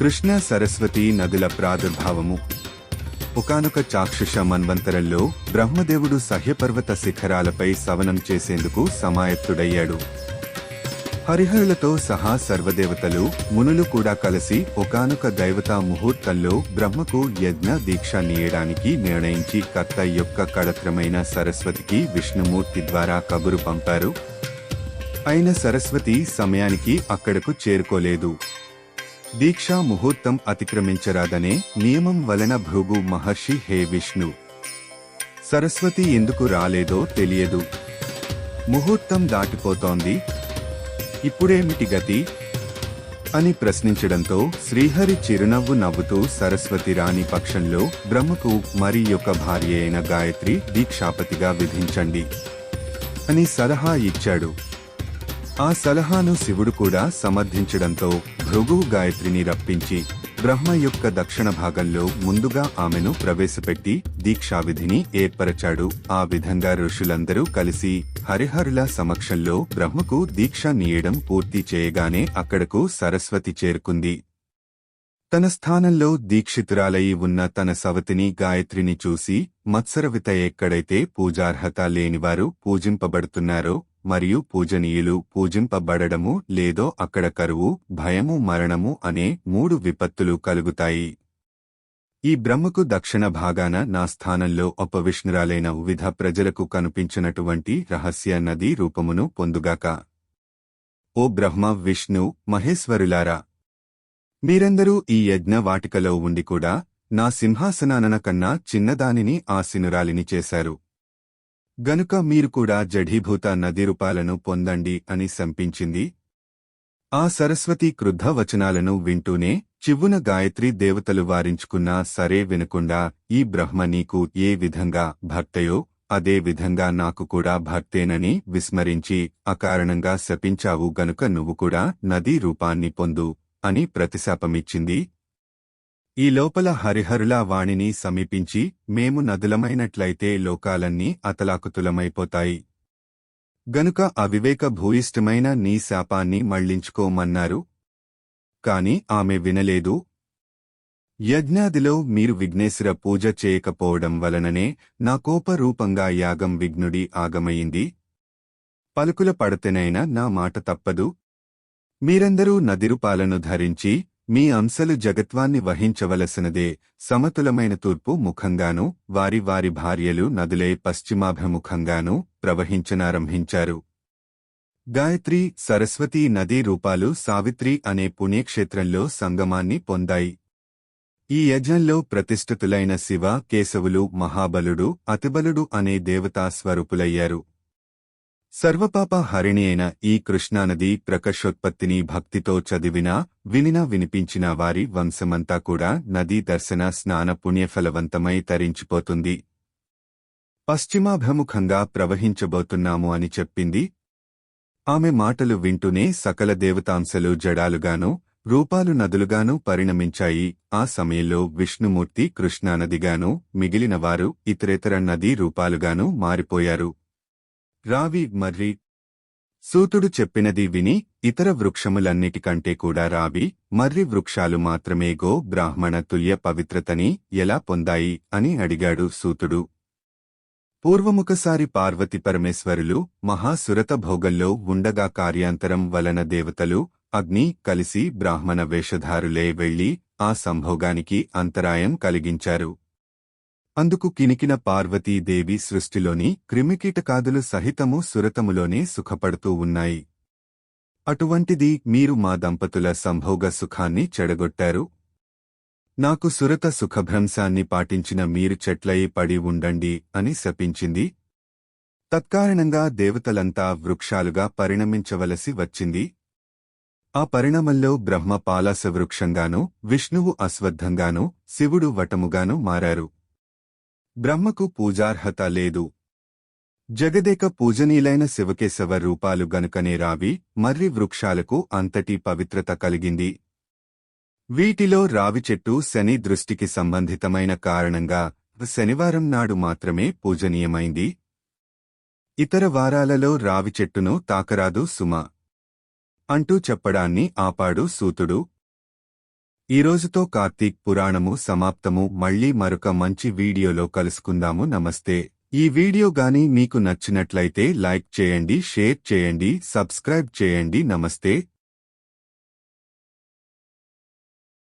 కృష్ణ సరస్వతి నదుల ప్రాదుర్భావము. ఒకనొక చాక్షుష మన్వంతరంలో బ్రహ్మదేవుడు సహ్యపర్వత శిఖరాలపై సవనం చేసేందుకు సమాయత్తుడయ్యాడు. హరిహరులతో సహా సర్వదేవతలు మునులు కూడా కలిసి ఒకానొక దైవతా ముహూర్తంలో బ్రహ్మకు యజ్ఞ దీక్ష నీయడానికి నిర్ణయించి కర్త యొక్క కడత్రమైన సరస్వతికి విష్ణుమూర్తి ద్వారా కబురు పంపారు. అయిన సరస్వతి సమయానికి అక్కడకు చేరుకోలేదు. దీక్షా ముహూర్తం అతిక్రమించరాదనే నియమం వలన భృగు మహర్షి హే విష్ణు. సరస్వతి ఎందుకు రాలేదో తెలియదు. ముహూర్తం దాటిపోతోంది. ఇప్పుడేమిటి గతి? అని ప్రశ్నించడంతో శ్రీహరి చిరునవ్వు నవ్వుతూ సరస్వతి రాణి పక్షంలో బ్రహ్మకు మరి యొక్క భార్య అయిన గాయత్రి దీక్షాపతిగా విధించండి అని సలహా ఇచ్చాడు. ఆ సలహాను శివుడు కూడా సమర్థించడంతో భృగు గాయత్రిని రప్పించి బ్రహ్మ యొక్క దక్షిణ భాగంలో ముందుగా ఆమెను ప్రవేశపెట్టి దీక్షావిధిని ఏర్పరచాడు. ఆ విధంగా ఋషులందరూ కలిసి హరిహరుల సమక్షంలో బ్రహ్మకు దీక్ష నీయడం పూర్తి చేయగానే అక్కడకు సరస్వతి చేరుకుంది. తన స్థానంలో దీక్షితురాలయి ఉన్న తన సవతిని గాయత్రిని చూసి మత్సరవిత ఎక్కడైతే పూజార్హత లేనివారు పూజింపబడుతున్నారో మరియు పూజనీయులు పూజింపబడడము లేదో అక్కడ కరువు భయము మరణము అనే మూడు విపత్తులు కలుగుతాయి. ఈ బ్రహ్మకు దక్షిణ భాగాన నా స్థానంలో ఉపవిష్ణురాలైన వివిధ ప్రజలకు కనిపించినటువంటి రహస్య నదీ రూపమును పొందుగాక. ఓ బ్రహ్మ విష్ణు మహేశ్వరులారా! మీరందరూ ఈ యజ్ఞ వాటికలో ఉండి కూడా నా సింహాసనానన కన్నా చిన్నదానిని ఆ సినురాలిని చేశారు. గనుక మీరు కూడా జఢీభూత నది రూపాలను పొందండి అని శంపించింది. ఆ సరస్వతి క్రుద్ధ వచనాలను వింటూనే చివ్వున గాయత్రి దేవతలు వారించుకున్నా సరే వినకుండా ఈ బ్రహ్మ నీకు ఏ విధంగా భర్తయో అదే విధంగా నాకు కూడా భర్తేనని విస్మరించి అకారణంగా శపించావు గనుక నువ్వు కూడా నదీ రూపాన్ని పొందు అని ప్రతిశాపమిచ్చింది ఈ లోపల హరిహరుల వాణిని సమీపించి మేము నదులమైనట్లయితే లోకాలన్నీ అతలాకుతులమైపోతాయి. గనుక అవివేక భూయిష్టమైన నీ శాపాన్ని మళ్ళించుకోమన్నారు. కాని ఆమె వినలేదు. యజ్ఞాదిలో మీరు విఘ్నేశ్వర పూజ చేయకపోవడం వలననే నా కోపరూపంగా యాగం విఘ్నుడి ఆగమయింది. పలుకుల పడతెనైనా నా మాట తప్పదు. మీరందరూ నదిరుపాలను ధరించి మీ అంశలు జగత్వాన్ని వహించవలసినదే. సమతులమైన తూర్పు ముఖంగాను వారి వారి భార్యలు నదులే పశ్చిమాభిముఖంగాను ప్రవహించనారంభించారు. గాయత్రి సరస్వతీ నదీ రూపాలు సావిత్రి అనే పుణ్యక్షేత్రంలో సంగమాన్ని పొందాయి. ఈ యజ్ఞంలో ప్రతిష్ఠితులైన శివ కేశవులు మహాబలుడు అతిబలుడు అనే దేవతా స్వరూపులయ్యారు సర్వపాప హరిణి అయిన ఈ కృష్ణానది ప్రకర్షోత్పత్తిని భక్తితో చదివినా వినినా వినిపించిన వారి వంశమంతా కూడా నదీ దర్శన స్నాన పుణ్యఫలవంతమై తరించిపోతుంది. పశ్చిమాభిముఖంగా ప్రవహించబోతున్నాము అని చెప్పింది. ఆమె మాటలు వింటూనే సకల దేవతాంశలు జడాలుగాను రూపాలు నదులుగాను పరిణమించాయి. ఆ సమయంలో విష్ణుమూర్తి కృష్ణానదిగాను మిగిలినవారు ఇతరేతర నదీ రూపాలుగాను మారిపోయారు. రావి మర్రి సూతుడు చెప్పినది విని ఇతర వృక్షములన్నిటికంటే కూడా రావి మర్రి వృక్షాలు మాత్రమే గో బ్రాహ్మణ తుల్య పవిత్రతని ఎలా పొందాయి అని అడిగాడు సూతుడు. పూర్వముకసారి పార్వతి పరమేశ్వరులు మహాసురత భోగంలో ఉండగా కార్యాంతరం వలన దేవతలు అగ్ని కలిసి బ్రాహ్మణ వేషధారులే వెళ్ళి ఆ సంభోగానికి అంతరాయం కలిగించారు. అందుకు కినికిన పార్వతీదేవి సృష్టిలోని క్రిమికీటకాదులు సహితము సురతములోనే సుఖపడుతూ ఉన్నాయి. అటువంటిది మీరు మా దంపతుల సంభోగ సుఖాన్ని చెడగొట్టారు. నాకు సురత సుఖభ్రంశాన్ని పాటించిన మీరు చెట్లయి పడి ఉండండి అని శపించింది. తత్కారణంగా దేవతలంతా వృక్షాలుగా పరిణమించవలసి వచ్చింది. ఆ పరిణామంలో బ్రహ్మ పాలాస వృక్షంగానూ విష్ణువు అశ్వత్థంగాను శివుడు వటముగానూ మారారు. బ్రహ్మకు పూజార్హత లేదు. జగదేక పూజనీలైన శివకేశవ రూపాలు గనుకనే రావి మర్రి వృక్షాలకు అంతటి పవిత్రత కలిగింది. వీటిలో రావి చెట్టు శని దృష్టికి సంబంధితమైన కారణంగా శనివారం నాడు మాత్రమే పూజనీయమైంది. ఇతర వారాలలో రావి చెట్టును తాకరాదు సుమ. అంటూ చెప్పడాన్ని ఆపాడు సూతుడు. ఈ రోజుతో కార్తీక్ పురాణము సమాప్తము. మళ్ళీ మరొక మంచి వీడియోలో కలుసుకుందాము. నమస్తే. ఈ వీడియో గాని మీకు నచ్చినట్లయితే లైక్ చేయండి షేర్ చేయండి సబ్స్క్రైబ్ చేయండి. నమస్తే.